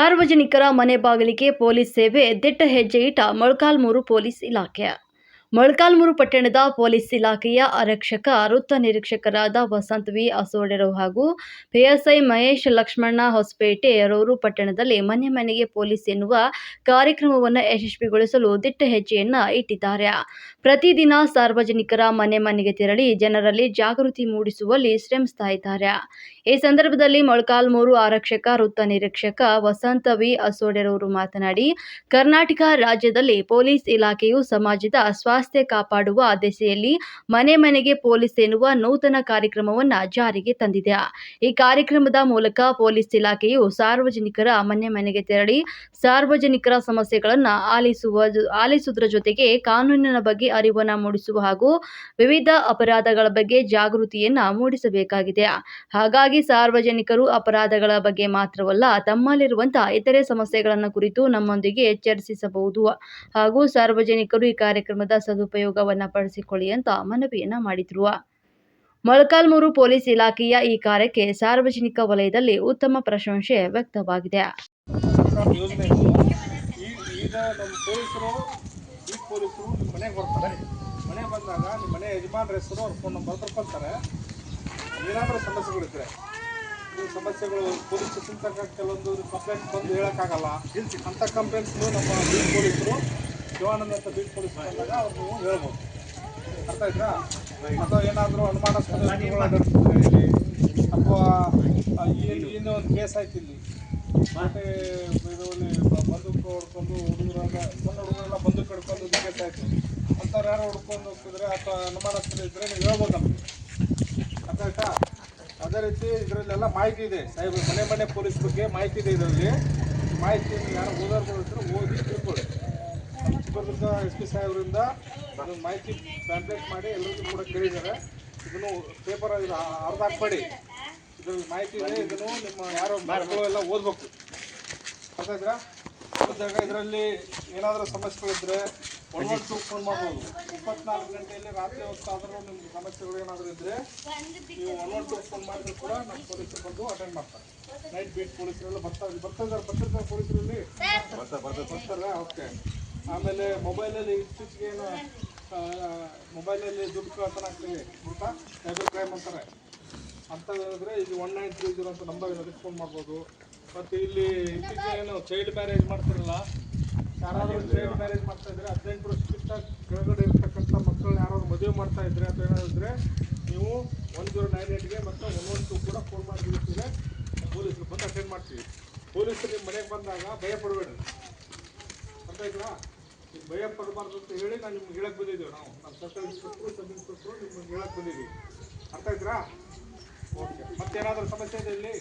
ಸಾರ್ವಜನಿಕರ ಮನೆ ಬಾಗಿಲಿಗೆ ಪೊಲೀಸ್ ಸೇವೆ ದಿಟ್ಟ ಹೆಜ್ಜೆ ಇಟ್ಟ ಮೊಳಕಾಲ್ಮೂರು ಪೊಲೀಸ್ ಇಲಾಖೆ. ಮೊಳಕಾಲ್ಮೂರು ಪಟ್ಟಣದ ಪೊಲೀಸ್ ಇಲಾಖೆಯ ಆರಕ್ಷಕ, ವೃತ್ತ ನಿರೀಕ್ಷಕರಾದ ವಸಂತ್ ವಿ. ಅಸೋಡೆರು ಹಾಗೂ ಪಿಎಸ್ಐ ಮಹೇಶ್ ಲಕ್ಷ್ಮಣ ಹೊಸಪೇಟೆ ರವರು ಪಟ್ಟಣದಲ್ಲಿ ಮನೆ ಮನೆಗೆ ಪೊಲೀಸ್ ಎನ್ನುವ ಕಾರ್ಯಕ್ರಮವನ್ನು ಯಶಸ್ವಿಗೊಳಿಸಲು ದಿಟ್ಟ ಹೆಜ್ಜೆಯನ್ನ ಇಟ್ಟಿದ್ದಾರೆ. ಪ್ರತಿದಿನ ಸಾರ್ವಜನಿಕರ ಮನೆ ಮನೆಗೆ ತೆರಳಿ ಜನರಲ್ಲಿ ಜಾಗೃತಿ ಮೂಡಿಸುವಲ್ಲಿ ಶ್ರಮಿಸ್ತಾ ಇದ್ದಾರೆ ಈ ಸಂದರ್ಭದಲ್ಲಿ ಮೊಳಕಾಲ್ಮೂರು ಆರಕ್ಷಕ, ವೃತ್ತ ನಿರೀಕ್ಷಕ ವಸಂತ ವಿ. ಅಸೋಡೆರವರು ಮಾತನಾಡಿ, ಕರ್ನಾಟಕ ರಾಜ್ಯದಲ್ಲಿ ಪೊಲೀಸ್ ಇಲಾಖೆಯು ಸಮಾಜದ ಸ್ವಾಸ್ಥ್ಯ ಕಾಪಾಡುವ ದಿಸೆಯಲ್ಲಿ ಮನೆ ಮನೆಗೆ ಪೊಲೀಸ್ ಎನ್ನುವ ನೂತನ ಕಾರ್ಯಕ್ರಮವನ್ನು ಜಾರಿಗೆ ತಂದಿದೆ. ಈ ಕಾರ್ಯಕ್ರಮದ ಮೂಲಕ ಪೊಲೀಸ್ ಇಲಾಖೆಯು ಸಾರ್ವಜನಿಕರ ಮನೆ ಮನೆಗೆ ತೆರಳಿ ಸಾರ್ವಜನಿಕರ ಸಮಸ್ಯೆಗಳನ್ನು ಆಲಿಸುವ ಆಲಿಸುವುದರ ಜೊತೆಗೆ ಕಾನೂನಿನ ಬಗ್ಗೆ ಅರಿವನ್ನು ಮೂಡಿಸುವ ಹಾಗೂ ವಿವಿಧ ಅಪರಾಧಗಳ ಬಗ್ಗೆ ಜಾಗೃತಿಯನ್ನ ಮೂಡಿಸಬೇಕಾಗಿದೆ. ಹಾಗಾಗಿ ಸಾರ್ವಜನಿಕರು ಅಪರಾಧಗಳ ಬಗ್ಗೆ ಮಾತ್ರವಲ್ಲ ತಮ್ಮಲ್ಲಿರುವಂತಹ ಇತರೆ ಸಮಸ್ಯೆಗಳನ್ನು ಕುರಿತು ನಮ್ಮೊಂದಿಗೆ ಚರ್ಚಿಸಬಹುದು. ಹಾಗೂ ಸಾರ್ವಜನಿಕರು ಈ ಕಾರ್ಯಕ್ರಮದ ಸದುಪಯೋಗವನ್ನ ಪಡಿಸಿಕೊಳ್ಳಿ ಅಂತ ಮನವಿಯನ್ನ ಮಾಡಿದ್ರು ಮೊಳಕಾಲ್ಮೂರು ಪೊಲೀಸ್ ಇಲಾಖೆಯ ಈ ಕಾರ್ಯಕ್ಕೆ ಸಾರ್ವಜನಿಕ ವಲಯದಲ್ಲಿ ಉತ್ತಮ ಪ್ರಶಂಸೆ ವ್ಯಕ್ತವಾಗಿದೆ ಸಮಸ್ಯೆಗಳು ಪೊಲೀಸ್ ತನಕ ಕೆಲವೊಂದು ಕಂಪ್ಲೇಂಟ್ ಬಂದು ಹೇಳೋಕ್ಕಾಗಲ್ಲ ಅಂತ ಕಂಪ್ಲೇಂಟ್ಸ್ಗಳು ನಮ್ಮ ಪೊಲೀಸರು ಶಿವಾನಂದ ಅಂತ ಬೀಟ್ ಬಂದಾಗ ಅವ್ರು ನೀವು ಹೇಳ್ಬೋದು. ಅರ್ಥ ಆಯ್ತಾ? ಅಥವಾ ಏನಾದರೂ ಅನುಮಾನಾಸ್ಪದ ಅಥವಾ ಏನು ಒಂದು ಕೇಸ್ ಆಯ್ತು ಇಲ್ಲಿ. ಮತ್ತೆ ಇದರಲ್ಲಿ ಬಂದೂಕು ಹೊಡ್ಕೊಂಡು ಹುಡುಗರಾಗ ಸಣ್ಣ ಹುಡುಗರೆಲ್ಲ ಬಂದೂಕು ಹಿಡ್ಕೊಂಡು ಕೇಸ್ ಆಯ್ತು. ಅಂಥವ್ರು ಯಾರು ಹುಡ್ಕೊಂಡು ಹೋಗ್ತಿದ್ರೆ ಅಥವಾ ಅನುಮಾನಾಸ್ಪದ ಇದ್ದರೆ ನೀವು ಹೇಳ್ಬೋದು ನಮಗೆ. ಅರ್ಥ ಆಯ್ತಾ? ಅದೇ ರೀತಿ ಇದರಲ್ಲೆಲ್ಲ ಮಾಹಿತಿ ಇದೆ. ಸಾಹೇಬ್ ಮನೆ ಮನೆ ಪೊಲೀಸ್ ಬಗ್ಗೆ ಮಾಹಿತಿ ಇದೆ ಇದರಲ್ಲಿ. ಮಾಹಿತಿಯನ್ನು ಯಾರು ಓದೋರ್ಗಳು ಇದ್ದರೆ ಓದಿ ತಿಳ್ಕೊಳ್ಳಿ. ಎಸ್ ಪಿ ಸಾಹೇಬರಿಂದ ಮಾಹಿತಿ ಪ್ಯಾಂಪ್ಲೆಟ್ ಮಾಡಿ ಎಲ್ಲರಿಗೂ ಕೂಡ ಕೇಳಿದ್ದಾರೆ. ಇದನ್ನು ಪೇಪರ್ ಅರ್ಧ ಹಾಕ್ಬೇಡಿ ಇದರಲ್ಲಿ ಮಾಹಿತಿ ಇದೆ ಇದನ್ನು ನಿಮ್ಮ ಯಾರು ಮಕ್ಕಳು ಎಲ್ಲ ಓದಬೇಕು. ಇದ್ರ ಓದಿದಾಗ ಇದರಲ್ಲಿ ಏನಾದರೂ ಸಮಸ್ಯೆಗಳಿದ್ರೆ ಒನ್ ಒನ್ ಟು ಫೋನ್ ಮಾಡ್ಬೋದು. ಇಪ್ಪತ್ನಾಲ್ಕು ಗಂಟೆಯಲ್ಲಿ ರಾತ್ರಿ ಹೊತ್ತಾದರೂ ನಿಮ್ಮ ಸಮಸ್ಯೆಗಳು ಏನಾದರೂ ಇದ್ದರೆ ನೀವು ಒನ್ ಒನ್ ಟು ಫೋನ್ ಮಾಡಿದ್ರು ಕೂಡ ನಮ್ಮ ಪೊಲೀಸರು ಬಂದು ಅಟೆಂಡ್ ಮಾಡ್ತಾರೆ. ನೈಟ್ ಬೀಟ್ ಪೊಲೀಸರೆಲ್ಲ ಬರ್ತಾರೆ ಬರ್ತಿದ್ದಾರೆ ಬರ್ತಿರ್ತಾರೆ ಪೊಲೀಸರಲ್ಲಿ. ಬರ್ತಾರೆ ಓಕೆ ಆಮೇಲೆ ಮೊಬೈಲಲ್ಲಿ ಇತ್ತೀಚೆಗೆ ಏನು ಮೊಬೈಲಲ್ಲಿ ದುಡ್ಡು ಕಳ್ತನ ಆಗ್ತೀವಿ ಗೊತ್ತಾ? ಸೈಬರ್ ಕ್ರೈಮ್ ಅಂತಾರೆ. ಹೇಳಿದ್ರೆ ಇದು ಒನ್ ನೈನ್ ತ್ರೀ ಜೀರೋ ಅಂತ ನಂಬರ್ ಅದಕ್ಕೆ ಫೋನ್ ಮಾಡ್ಬೋದು. ಮತ್ತು ಇಲ್ಲಿ ಇತ್ತೀಚೆಗೆ ಏನು ಚೈಲ್ಡ್ ಮ್ಯಾರೇಜ್ ಮಾಡ್ತಿರಲ್ಲ ಯಾರಾದರೂ ಚೈಲ್ಡ್ ಮ್ಯಾರೇಜ್ ಮಾಡ್ತಾ ಇದ್ರೆ ಹದಿನೆಂಟು ವರ್ಷಕ್ಕಿಂತ ಕೆಳಗಡೆ ಇರ್ತಕ್ಕಂಥ ಮಕ್ಕಳನ್ನ ಯಾರಾದ್ರು ಮದುವೆ ಮಾಡ್ತಾ ಇದ್ರೆ ಅಥವಾ ಏನಾದ್ರೆ ನೀವು ಒನ್ ಜೀರೋ ನೈನ್ ಏಟ್ಗೆ ಮತ್ತು ಒನ್ ಒನ್ ಟು ಕೂಡ ಫೋನ್ ಮಾಡಿದ್ರೆ ಪೊಲೀಸರು ಬಂದು ಅಟೆಂಡ್ ಮಾಡ್ತೀವಿ. ಪೊಲೀಸರು ನಿಮ್ಮ ಮನೆಗೆ ಬಂದಾಗ ಭಯ ಪಡಬೇಡ್ರಿ ಅರ್ಥ ಆಯ್ತಾ? ಭಯ ಪಡಬಾರ್ದು ಅಂತ ಹೇಳಿ ನಾನು ನಿಮ್ಗೆ ಹೇಳಕ್ ಬಂದಿದ್ದೀವಿ ನಾವು. ನಮ್ಮ ಸರ್ಕಾರಿ ಇನ್ಸ್ಪೆಕ್ಟ್ರು ಸಬ್ ಇನ್ಸ್ಪೆಕ್ಟ್ರು ನಿಮ್ಗೆ ಹೇಳಕ್ ಬಂದಿದ್ದೀವಿ. ಅರ್ಥ ಆಯ್ತಾ? ಓಕೆ ಮತ್ತೇನಾದರೂ ಸಮಸ್ಯೆ ಇದೆ ಇಲ್ಲಿ